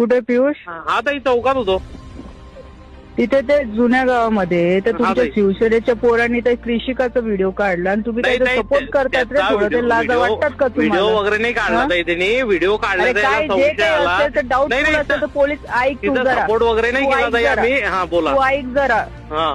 कुठे पियुष? हा ताई चौकात होतो. तिथे ते जुन्या गावामध्ये तर तुमच्या ताई. शिवसेनेच्या पोरांनी ते कृषिकाचा व्हिडिओ काढला आणि तुम्ही नाही त्याचा नाही सपोर्ट करतात रे त्याचा थोडं ते व्हिडिओ- लाजा व्हिडिओ वाटतात का व्हिडिओ तुम्हाला वगैरे नाही काढला हा? ताई त्यांनी. व्हिडिओ काढला अरे त्याला काय जे संशय काही आला असेल तर डाऊट नाही नाही असेल तर पोलीस ऐक तू तिथं जरा. सपोर्ट वगैरे नाही तू केला ऐक ताई जरा. आम्ही. हा बोला. तू ऐक जरा. हा.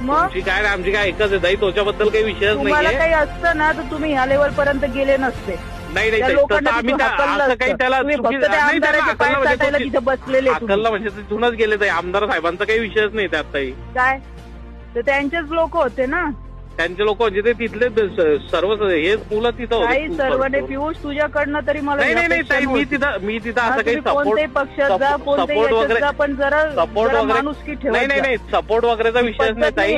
मग? तुमची काय नाही, आमची काय एकच आहे. ताई त्याच्याबद्दल काही विषयच तुम्हाला नाहीये काही असतं ना तर तुम्ही ह्या लेवल पर्यंत गेले नसते. नाही नाही त्या ताई, लोकांना तसं आम्ही तिथून त्या- हाकललं असं काही असतं. त्याला तुम्ही चुकी- फक्त त्या नाही, त्याला आमदाराचे पाय हाकललं म्हणजे चाटायला तो- तिथे बसलेले तुम्ही. हाकललं म्हणजे तिथूनच गेले ताई आमदार साहेबांचा काही विषयच नाही त्यात ताई. काय? तर त्यांचेच लोक होते ना. त्यांचे लोक म्हणजे ते तिथले सर्व हेच मुलं तिथं होते सर्वांनी पियुष तुझ्याकडनं तरी मला नाही नाही नाही ताई मी. तिथं मी तिथं हा, असं काही सपोर्ट पक्षात जा सपोर्ट- वगैरे- पण जरा सपोर्ट वगैरे नाही नाही. नाही सपोर्ट वगैरेचा विषयच नाही ताई.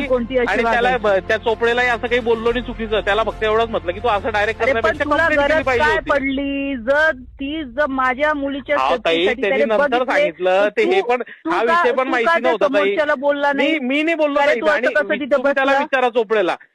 आणि त्याला त्या चोपडेलाही असं काही बोललो नाही चुकीचं. त्याला फक्त एवढंच म्हटलं की तू असं डायरेक्ट करण्यापेक्षा पडली? जर ती जर माझ्या मुलीच्या हा, त्यांनी नंतर सांगितलं ते हे पण हा विषय पण माहिती नव्हता बोलला नाही? मी नाही बोललो नाही त्याला? विचारा चोपडेला.